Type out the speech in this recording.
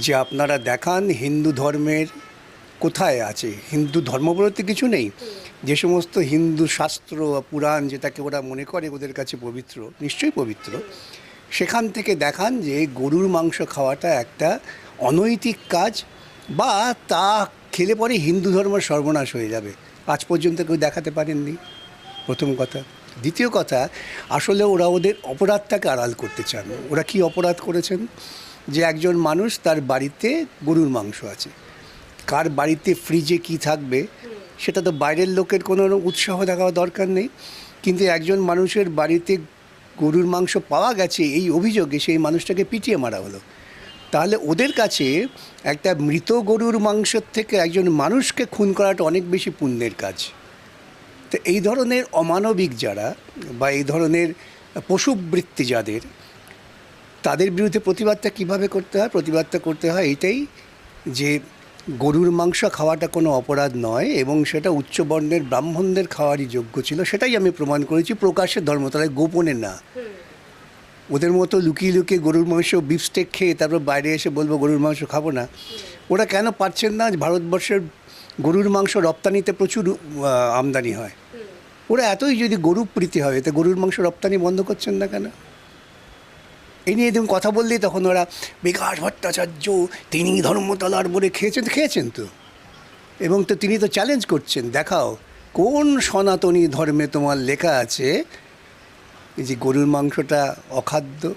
যে আপনারা দেখান হিন্দু ধর্মের কোথায় আছে। হিন্দু ধর্ম বলতে কিছু নেই। যে সমস্ত হিন্দু শাস্ত্র বা পুরাণ যেটাকে ওরা মনে করে ওদের কাছে পবিত্র, নিশ্চয়ই পবিত্র, সেখান থেকে দেখান যে গরুর মাংস খাওয়াটা একটা অনৈতিক কাজ বা তা খেলে পরে হিন্দু ধর্ম সর্বনাশ হয়ে যাবে। আজ পর্যন্ত কেউ দেখাতে পারেননি। প্রথম কথা। দ্বিতীয় কথা, আসলে ওরা ওদের অপরাধটাকে আড়াল করতে চান। ওরা কি অপরাধ করেছেন? যে একজন মানুষ তার বাড়িতে গরুর মাংস আছে। কার বাড়িতে ফ্রিজে কি থাকবে, সেটা তো বাইরের লোকের কোনো উৎসাহ দেখাওয়া দরকার নেই। কিন্তু একজন মানুষের বাড়িতে গরুর মাংস পাওয়া গেছে, এই অভিযোগে সেই মানুষটাকে পিটিয়ে মারা হলো। তাহলে ওদের কাছে একটা মৃত গরুর মাংসের থেকে একজন মানুষকে খুন করাটা অনেক বেশি পুণ্যের কাজ। তো এই ধরনের অমানবিক যারা বা এই ধরনের পশুবৃত্তি যাদের তাদের বিরুদ্ধে প্রতিবাদটা কীভাবে করতে হয় প্রতিবাদটা করতে হয় এটাই যে গরুর মাংস খাওয়াটা কোনো অপরাধ নয় এবং সেটা উচ্চবর্ণের ব্রাহ্মণদের খাওয়ারই যোগ্য ছিল সেটাই আমি প্রমাণ করেছি প্রকাশ্যের ধর্মতলায় গোপনে না। ওদের মতো লুকিয়ে লুকিয়ে গরুর মাংস বিফস্টেক খেয়ে তারপর বাইরে এসে বলব গরুর মাংস খাব না। ওরা কেন পারছেন না? ভারতবর্ষের গরুর মাংস রপ্তানিতে প্রচুর আমদানি হয়। ওরা এতই যদি গরু প্রীতি হয় তো গরুর মাংস রপ্তানি বন্ধ করছেন না কেন? এই নিয়ে যখন কথা বললি, তখন ওরা, বিকাশ ভট্টাচার্য, তিনি ধর্মতলার বলে খেয়েছেন খেয়েছেন তো। এবং তো তিনি তো চ্যালেঞ্জ করছেন, দেখাও, কোন সনাতনী ধর্মে তোমার লেখা আছে? এই যে গরুর মাংসটা অখাদ্য।